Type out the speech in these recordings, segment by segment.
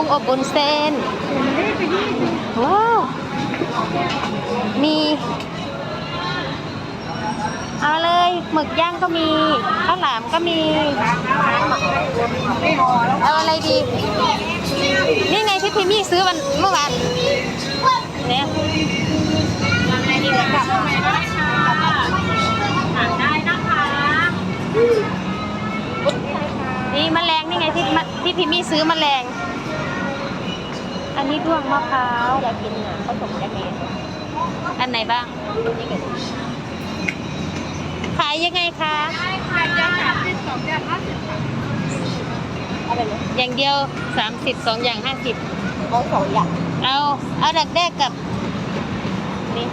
กุ้งอบบุนเส้นว้าวมีเอาเลยหมึกย่างก็มีข้าวหลามก็มีเอาอะไรดี นี่ไงที่พิมี่ซื้อวันเมื่อวานเนี่ยได้นะคะนี่แมลงนี่ไงที่ที่พิมี่ซื้อแมลง อันนี้ด้วงมะพร้าวอยากกินอะผสมกันเองอันไหนบ้าง ขายยังไงคะได้ค่ะจะสามสิบสองอย่างห้าสิบค่ะอะไรเนี่ยอย่างเดียว30สองอย่าง50เอาสองอย่าง เอา เอาดักแด้กับนี่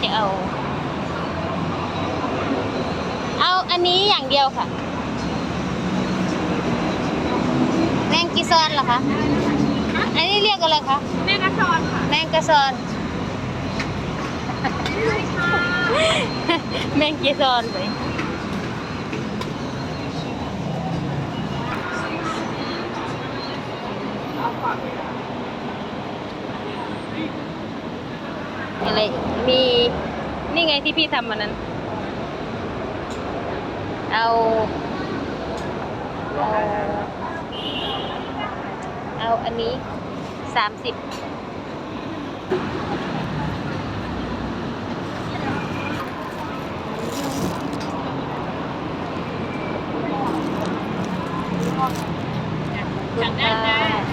ที่จะเอา เอาอันนี้อย่างเดียวค่ะ แมงกีซอนเหรอคะ อันนี้เรียกอะไรคะ แม่กระชอนค่ะ แมงกะซอน แมงกีซอนไปอะไร มี นี่ไงที่พี่ทำมันนั้น เอาเอาเอาอันนี้สามสิบสั่งได้นะ